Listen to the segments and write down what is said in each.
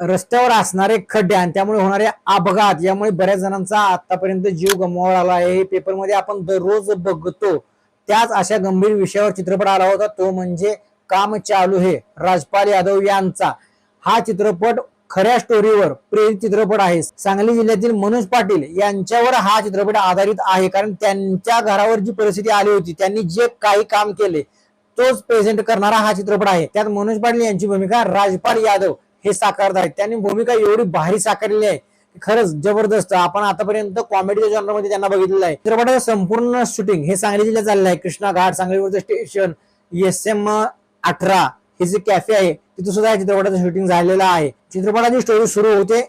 रस्त्यावर असणारे खड्डे आणि त्यामुळे होणारे अपघात यामुळे बऱ्याच जणांचा आतापर्यंत जीव गमवावा आला आहे. हे पेपरमध्ये आपण दररोज बघतो. त्याच अशा गंभीर विषयावर चित्रपट आला होता. तो म्हणजे काम चालू हे राजपाल यादव यांचा. हा चित्रपट खऱ्या स्टोरीवर प्रेरित चित्रपट आहे. सांगली जिल्ह्यातील मनोज पाटील यांच्यावर हा चित्रपट आधारित आहे. कारण त्यांच्या घरावर जी परिस्थिती आली होती त्यांनी जे काही काम केले तोच प्रेझेंट करणारा हा चित्रपट आहे. त्यात मनोज पाटील यांची भूमिका राजपाल यादव हे साकारत आहेत. त्यांनी भूमिका एवढी भारी साकारलेली आहे खरंच जबरदस्त. आपण आतापर्यंत कॉमेडीच्या जॉनरमध्ये त्यांना बघितलेलं आहे. चित्रपटाचं संपूर्ण शूटिंग हे सांगली जिल्ह्यात चाललं आहे. कृष्णा घाट सांगलीवरचं स्टेशन एस एम अठरा हे जे कॅफे आहे तिथं सुद्धा या चित्रपटाचं शूटिंग झालेलं आहे. चित्रपटाची स्टोरी सुरू होते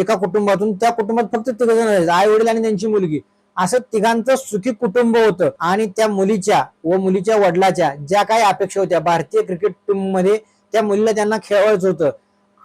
एका कुटुंबातून. त्या कुटुंबात फक्त तिघ जण आई वडील आणि त्यांची मुलगी. असं तिघांचं सुखी कुटुंब होतं. आणि त्या मुलीच्या व मुलीच्या वडिलाच्या ज्या काही अपेक्षा होत्या भारतीय क्रिकेट टीममध्ये त्या मुलीला त्यांना खेळवायचं होतं.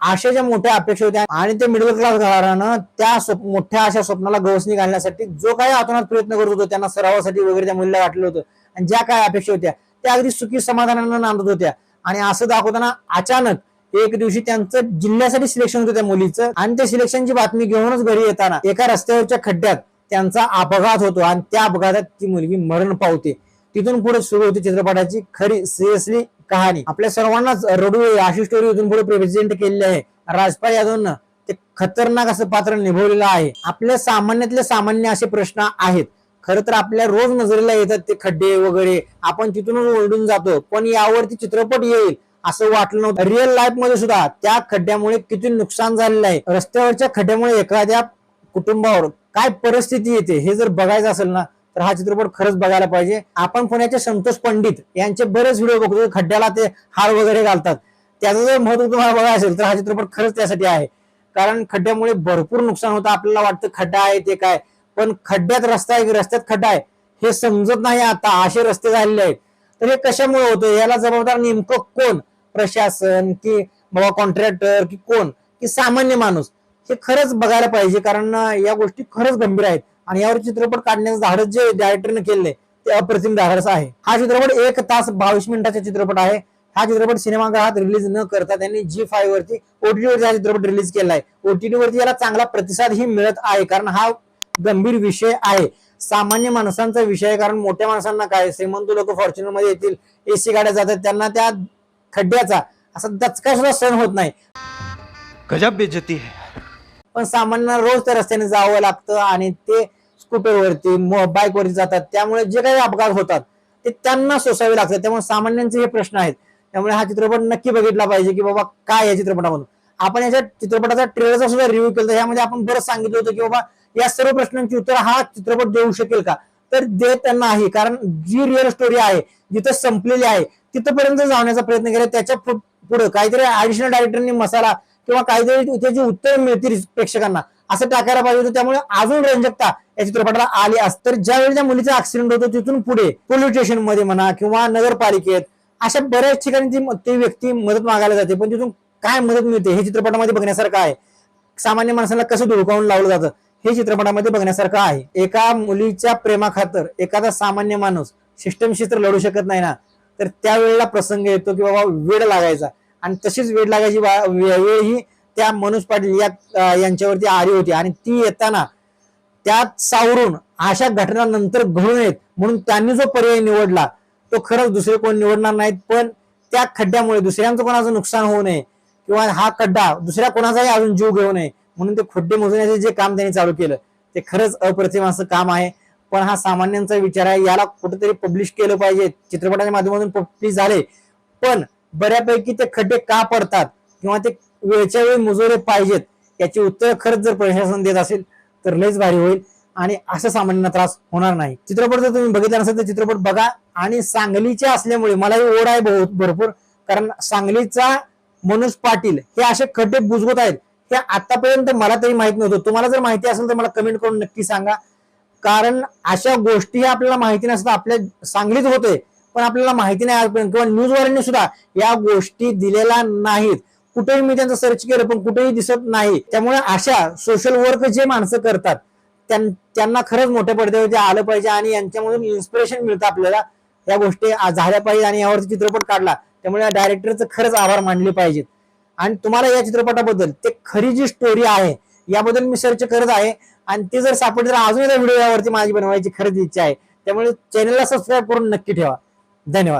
अशा ज्या मोठ्या अपेक्षा होत्या आणि ते मिडल क्लास घरानं त्या मोठ्या अशा स्वप्नाला गवसणी घालण्यासाठी जो काही आतोनात प्रयत्न करत होतो त्यांना सरावासाठी वगैरे त्या मुलीला वाटलं होतं. आणि ज्या काय अपेक्षा होत्या त्या अगदी सुखी समाधानानं नांदत होत्या. आणि असं दाखवताना अचानक एक दिवशी त्यांचं जिल्ह्यासाठी सिलेक्शन होतं त्या मुलीचं. आणि त्या सिलेक्शनची बातमी घेऊनच घरी येताना एका रस्त्यावरच्या खड्ड्यात त्यांचा अपघात होतो आणि त्या अपघातात ती मुलगी मरण पावते. तिथून पुढे सुरू होती चित्रपटाची खरी सिरियसली कहाणी. आपल्या सर्वांनाच रडू अशी स्टोरी इथून पुढे प्रेझेंट केलेली आहे. राजपाल यादवनं ते खतरनाक असं पात्र निभवलेलं आहे. आपल्या सामान्यातले सामान्य असे प्रश्न आहेत. खरं तर आपल्या रोज नजरेला येतात ते खड्डे वगैरे. आपण तिथूनच ओरडून जातो पण यावरती चित्रपट येईल असं वाटलं नव्हतं. रिअल लाईफमध्ये सुद्धा त्या खड्ड्यामुळे किती नुकसान झालेलं आहे. रस्त्यावरच्या खड्ड्यामुळे एखाद्या कुटुंबावर काय परिस्थिती येते हे जर बघायचं असेल ना तर हा चित्रपट खरंच बघायला पाहिजे. आपण पुण्याचे संतोष पंडित यांचे बरेच व्हिडिओ बघतो खड्ड्याला ते हार वगैरे घालतात. त्याचं जर महत्त्व तुम्हाला बघा असेल तर हा चित्रपट खरंच त्यासाठी आहे. कारण खड्ड्यामुळे भरपूर नुकसान होतं. आपल्याला वाटतं खड्डा आहे ते काय? पण खड्ड्यात रस्ता आहे की रस्त्यात खड्डा आहे. हे समजत नाही आता. असे रस्ते झालेले आहेत. तर हे कशामुळे होतं? याला जबाबदार नेमकं कोण? प्रशासन की बाबा कॉन्ट्रॅक्टर की कोण? की सामान्य माणूस? हे खरंच बघायला पाहिजे. कारण या गोष्टी खरंच गंभीर आहेत. आणि यावर चित्रपट काढण्याचं धाडस जे डायरेक्टरने केले ते अप्रतिम धाडस आहे. हा चित्रपट एक तास बावीस मिनिटाचा चित्रपट आहे. हा चित्रपट सिनेमागृहात रिलीज न करता त्यांनी जी फाईव्ह वरती ओटीटी वरती हा चित्रपट रिलीज केला आहे ओटीटी वरती याला चांगला प्रतिसादही मिळत आहे कारण हा गंभीर विषय आहे. सामान्य माणसांचा विषय आहे कारण मोठ्या माणसांना काय श्रीमंत लोक फॉर्च्युनरमध्ये येतील एसी गाड्या जातात त्यांना त्या खड्ड्याचा असा दचका सुद्धा सहन होत नाही. गजब बेइज्जती है। पण सामान्य रोज त्या रस्त्याने जावं लागतं आणि ते स्कूटरवरती बाईकवरती जातात. त्यामुळे जे काही अपघात होतात ते त्यांना सोसावे लागतात. त्यामुळे सामान्यांचे हे प्रश्न आहेत. त्यामुळे हा चित्रपट नक्की बघितला पाहिजे की बाबा काय या चित्रपटामधून. आपण याच्या चित्रपटाचा ट्रेलरचा सुद्धा रिव्ह्यू केला होता. यामध्ये आपण बरं सांगितलं होतं की बाबा या सर्व प्रश्नांची उत्तर हा चित्रपट देऊ शकेल का? तर देत नाही. कारण जी रिअल स्टोरी आहे जिथं संपलेली आहे तिथपर्यंत जाण्याचा प्रयत्न केला. त्याच्या पु- पुढे काहीतरी ऍडिशनल डायरेक्टरनी मसाला किंवा काहीतरी त्याची उत्तर मिळतील प्रेक्षकांना असं टाकायला पाहिजे होतं. त्यामुळे अजून रंजकता या चित्रपटाला आली असत तर ज्यावेळी त्या मुलीचा ऍक्सिडेंट होतो तिथून पुढे पोलीस स्टेशनमध्ये म्हणा किंवा नगरपालिकेत अशा बऱ्याच ठिकाणी ती ती व्यक्ती मदत मागायला जाते. पण तिथून काय मदत मिळते? हे चित्रपटामध्ये बघण्यासारखं आहे. सामान्य माणसाला कसं धुडकावून लावलं जातं? हे चित्रपटामध्ये बघण्यासारखं आहे. एका मुलीच्या प्रेमाखातर एखादा सामान्य माणूस सिस्टमशी तर लढू शकत नाही ना तर त्यावेळेला प्रसंग येतो की बाबा वेळ लागायचा. आणि तशीच वेळ लागायची वे- वेळ ही त्या मनोज पाटील या यांच्यावरती आली होती. आणि ती येताना त्यात सावरून अशा घटना नंतर घडू नयेत म्हणून त्यांनी जो पर्याय निवडला तो खरंच दुसरे कोण निवडणार नाहीत. पण त्या खड्ड्यामुळे दुसऱ्यांचं कोणाचं नुकसान होऊ नये किंवा हा खड्डा दुसऱ्या कोणाचाही अजून जीव घेऊ नये म्हणून ते खड्डे मोजण्याचे जे काम त्यांनी चालू केलं ते खरंच अप्रतिम असं काम आहे. पण हा सामान्यांचा विचार आहे याला कुठेतरी पब्लिश केलं पाहिजे. चित्रपटाच्या माध्यमातून पब्लिश झाले. पण बऱ्यापैकी ते खड्डे का पडतात किंवा ते वेळच्या वेळी मुजोरे पाहिजेत याची उत्तर खरंच जर प्रशासन देत असेल तर लयच भारी होईल. आणि असं सामान्यांना त्रास होणार नाही. चित्रपट जर तुम्ही बघितला नसेल तर चित्रपट बघा आणि सांगलीचे असल्यामुळे मलाही ओढ आहे बहुत भरपूर. कारण सांगलीचा मनोज पाटील हे असे खड्डे बुजवत आहेत. हे आतापर्यंत मला तरी माहीत नव्हतं. तुम्हाला जर माहिती असेल तर मला कमेंट करून नक्की सांगा. कारण अशा गोष्टी ह्या आपल्याला माहिती नसतात. आपल्या सांगलीत होते पण आपल्याला माहिती नाही आजपर्यंत. किंवा न्यूजवाल्यांनी सुद्धा या गोष्टी दिलेल्या नाहीत. कुठेही मी त्यांचं सर्च केलं पण कुठेही दिसत नाही. त्यामुळे अशा सोशल वर्क जे माणसं करतात त्यां- त्यांना खरंच मोठ्या पडद्यावरती आलं पाहिजे आणि यांच्यामधून इन्स्पिरेशन मिळतं आपल्याला. या गोष्टी झाल्या पाहिजे आणि यावरती चित्रपट काढला. त्यामुळे या डायरेक्टरचं खरंच आभार मानले पाहिजेत. आणि तुम्हाला या चित्रपटाबद्दल ते खरी जी स्टोरी आहे याबद्दल मी सर्च करत आहे. आणि ते जर सापडले तर अजून एकदा व्हिडिओ यावरती माझी बनवायची खरंच इच्छा आहे. त्यामुळे चॅनलला सबस्क्राईब करून नक्की ठेवा. धन्यवाद.